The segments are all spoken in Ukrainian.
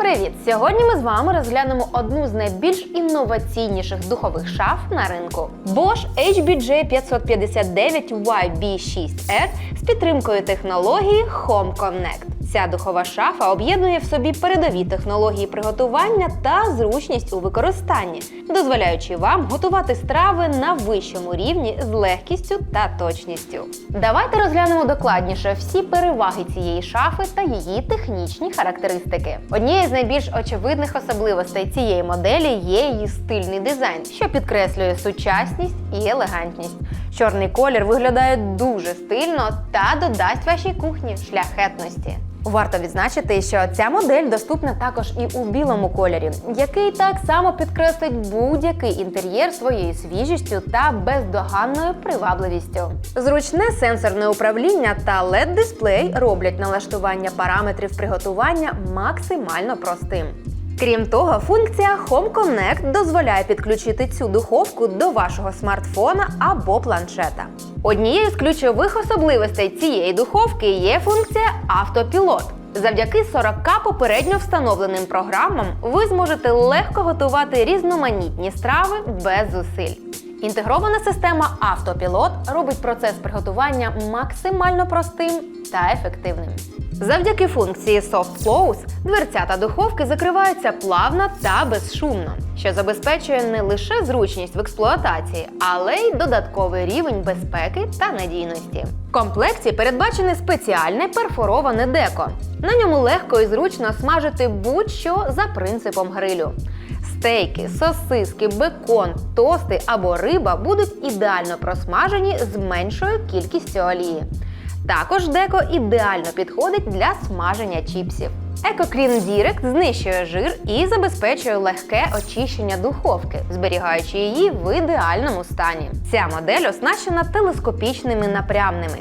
Привіт! Сьогодні ми з вами розглянемо одну з найбільш інноваційніших духових шаф на ринку Bosch HBJ 559 YB6R з підтримкою технології Home Connect. Ця духова шафа об'єднує в собі передові технології приготування та зручність у використанні, дозволяючи вам готувати страви на вищому рівні з легкістю та точністю. Давайте розглянемо докладніше всі переваги цієї шафи та її технічні характеристики. Однією з найбільш очевидних особливостей цієї моделі є її стильний дизайн, що підкреслює сучасність і елегантність. Чорний колір виглядає дуже стильно та додасть вашій кухні шляхетності. Варто відзначити, що ця модель доступна також і у білому кольорі, який так само підкреслить будь-який інтер'єр своєю свіжістю та бездоганною привабливістю. Зручне сенсорне управління та led дисплей роблять налаштування параметрів приготування максимально простим. Крім того, функція Home Connect дозволяє підключити цю духовку до вашого смартфона або планшета. Однією з ключових особливостей цієї духовки є функція автопілот. Завдяки 40 попередньо встановленим програмам ви зможете легко готувати різноманітні страви без зусиль. Інтегрована система автопілот робить процес приготування максимально простим та ефективним. Завдяки функції Soft Close дверцята духовки закриваються плавно та безшумно, що забезпечує не лише зручність в експлуатації, але й додатковий рівень безпеки та надійності. В комплекті передбачене спеціальне перфороване деко. На ньому легко і зручно смажити будь-що за принципом грилю. Стейки, сосиски, бекон, тости або риба будуть ідеально просмажені з меншою кількістю олії. Також деко ідеально підходить для смаження чіпсів. EcoClean Direct знищує жир і забезпечує легке очищення духовки, зберігаючи її в ідеальному стані. Ця модель оснащена телескопічними напрямними.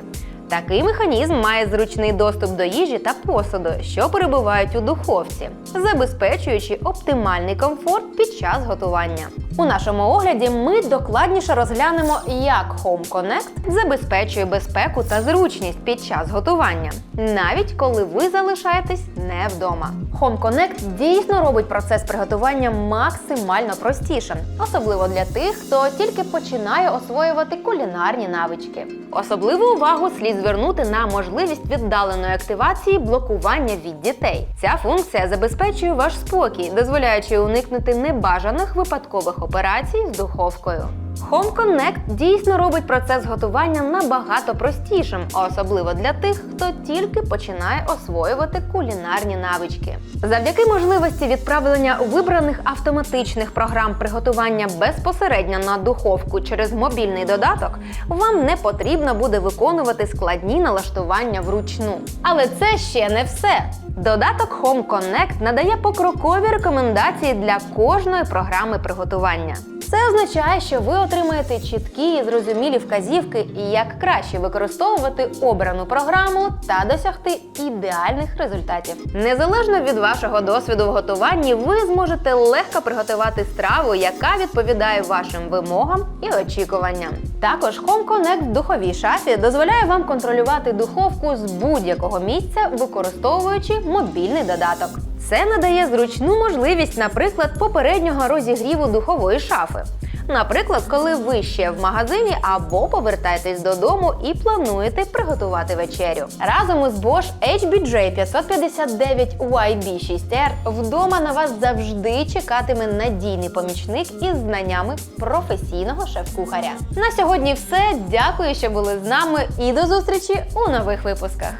Такий механізм має зручний доступ до їжі та посуду, що перебувають у духовці, забезпечуючи оптимальний комфорт під час готування. У нашому огляді ми докладніше розглянемо, як Home Connect забезпечує безпеку та зручність під час готування, навіть коли ви залишаєтесь не вдома. Home Connect дійсно робить процес приготування максимально простішим, особливо для тих, хто тільки починає освоювати кулінарні навички. Особливу увагу слід звернути на можливість віддаленої активації блокування від дітей. Ця функція забезпечує ваш спокій, дозволяючи уникнути небажаних випадкових операцій з духовкою. Home Connect дійсно робить процес готування набагато простішим, особливо для тих, хто тільки починає освоювати кулінарні навички. Завдяки можливості відправлення вибраних автоматичних програм приготування безпосередньо на духовку через мобільний додаток, вам не потрібно буде виконувати складні налаштування вручну. Але це ще не все. Додаток Home Connect надає покрокові рекомендації для кожної програми приготування. Це означає, що ви отримаєте чіткі і зрозумілі вказівки, як краще використовувати обрану програму та досягти ідеальних результатів. Незалежно від вашого досвіду в готуванні, ви зможете легко приготувати страву, яка відповідає вашим вимогам і очікуванням. Також Home Connect в духовій шафі дозволяє вам контролювати духовку з будь-якого місця, використовуючи мобільний додаток. Це надає зручну можливість, наприклад, попереднього розігріву духової шафи. Наприклад, коли ви ще в магазині або повертаєтесь додому і плануєте приготувати вечерю. Разом із Bosch HBJ 559 YB6R вдома на вас завжди чекатиме надійний помічник із знаннями професійного шеф-кухаря. На сьогодні все. Дякую, що були з нами, і до зустрічі у нових випусках.